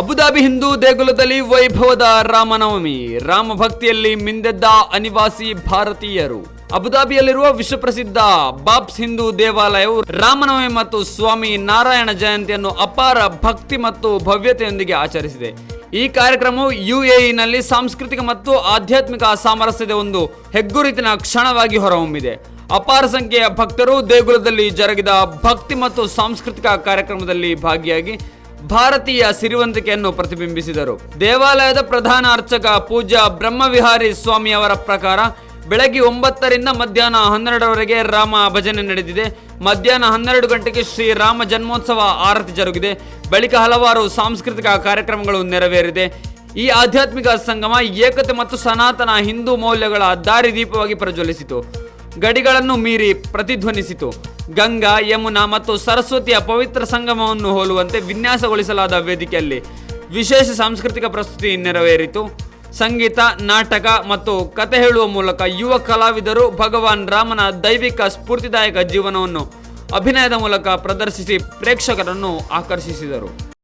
Abu Dhabi Hindu ದೇಗುಲದಲ್ಲಿ ವೈಭವದ ರಾಮನವಮಿ. ರಾಮ ಭಕ್ತಿಯಲ್ಲಿ ಮಿಂದೆದ್ದ ಅನಿವಾಸಿ ಭಾರತೀಯರು. ಅಬುದಾಬಿಯಲ್ಲಿರುವ ವಿಶ್ವಪ್ರಸಿದ್ಧ ಬಾಬ್ಸ್ ಹಿಂದೂ ದೇವಾಲಯವು ರಾಮನವಮಿ ಮತ್ತು ಸ್ವಾಮಿ ನಾರಾಯಣ ಜಯಂತಿಯನ್ನು ಅಪಾರ ಭಕ್ತಿ ಮತ್ತು ಭವ್ಯತೆಯೊಂದಿಗೆ ಆಚರಿಸಿದೆ. ಈ ಕಾರ್ಯಕ್ರಮವು ಯುಎಇನಲ್ಲಿ ಸಾಂಸ್ಕೃತಿಕ ಮತ್ತು ಆಧ್ಯಾತ್ಮಿಕ ಸಾಮರಸ್ಯದ ಒಂದು ಹೆಗ್ಗುರಿತಿನ ಕ್ಷಣವಾಗಿ ಹೊರಹೊಮ್ಮಿದೆ. ಅಪಾರ ಸಂಖ್ಯೆಯ ಭಕ್ತರು ದೇಗುಲದಲ್ಲಿ ಜರುಗಿದ ಭಕ್ತಿ ಮತ್ತು ಸಾಂಸ್ಕೃತಿಕ ಕಾರ್ಯಕ್ರಮದಲ್ಲಿ ಭಾಗಿಯಾಗಿ ಭಾರತೀಯ ಸಿರಿವಂತಿಕೆಯನ್ನು ಪ್ರತಿಬಿಂಬಿಸಿದರು. ದೇವಾಲಯದ ಪ್ರಧಾನ ಅರ್ಚಕ ಪೂಜ್ಯ ಬ್ರಹ್ಮವಿಹಾರಿ ಸ್ವಾಮಿ ಅವರ ಪ್ರಕಾರ ಬೆಳಗ್ಗೆ ಒಂಬತ್ತರಿಂದ ಮಧ್ಯಾಹ್ನ ಹನ್ನೆರಡರವರೆಗೆ ರಾಮ ಭಜನೆ ನಡೆದಿದೆ. ಮಧ್ಯಾಹ್ನ ಹನ್ನೆರಡು ಗಂಟೆಗೆ ಶ್ರೀ ರಾಮ ಜನ್ಮೋತ್ಸವ ಆರತಿ ಜರುಗಿದೆ. ಬಳಿಕ ಹಲವಾರು ಸಾಂಸ್ಕೃತಿಕ ಕಾರ್ಯಕ್ರಮಗಳು ನೆರವೇರಿದೆ. ಈ ಆಧ್ಯಾತ್ಮಿಕ ಸಂಗಮ ಏಕತೆ ಮತ್ತು ಸನಾತನ ಹಿಂದೂ ಮೌಲ್ಯಗಳ ದಾರಿದೀಪವಾಗಿ ಪ್ರಜ್ವಲಿಸಿತು. ಗಡಿಗಳನ್ನು ಮೀರಿ ಪ್ರತಿಧ್ವನಿಸಿತು. ಗಂಗಾ, ಯಮುನಾ ಮತ್ತು ಸರಸ್ವತಿಯ ಪವಿತ್ರ ಸಂಗಮವನ್ನು ಹೋಲುವಂತೆ ವಿನ್ಯಾಸಗೊಳಿಸಲಾದ ವೇದಿಕೆಯಲ್ಲಿ ವಿಶೇಷ ಸಾಂಸ್ಕೃತಿಕ ಪ್ರಸ್ತುತಿ ನೆರವೇರಿತು. ಸಂಗೀತ, ನಾಟಕ ಮತ್ತು ಕತೆ ಹೇಳುವ ಮೂಲಕ ಯುವ ಕಲಾವಿದರು ಭಗವಾನ್ ರಾಮನ ದೈವಿಕ ಸ್ಫೂರ್ತಿದಾಯಕ ಜೀವನವನ್ನು ಅಭಿನಯದ ಮೂಲಕ ಪ್ರದರ್ಶಿಸಿ ಪ್ರೇಕ್ಷಕರನ್ನು ಆಕರ್ಷಿಸಿದರು.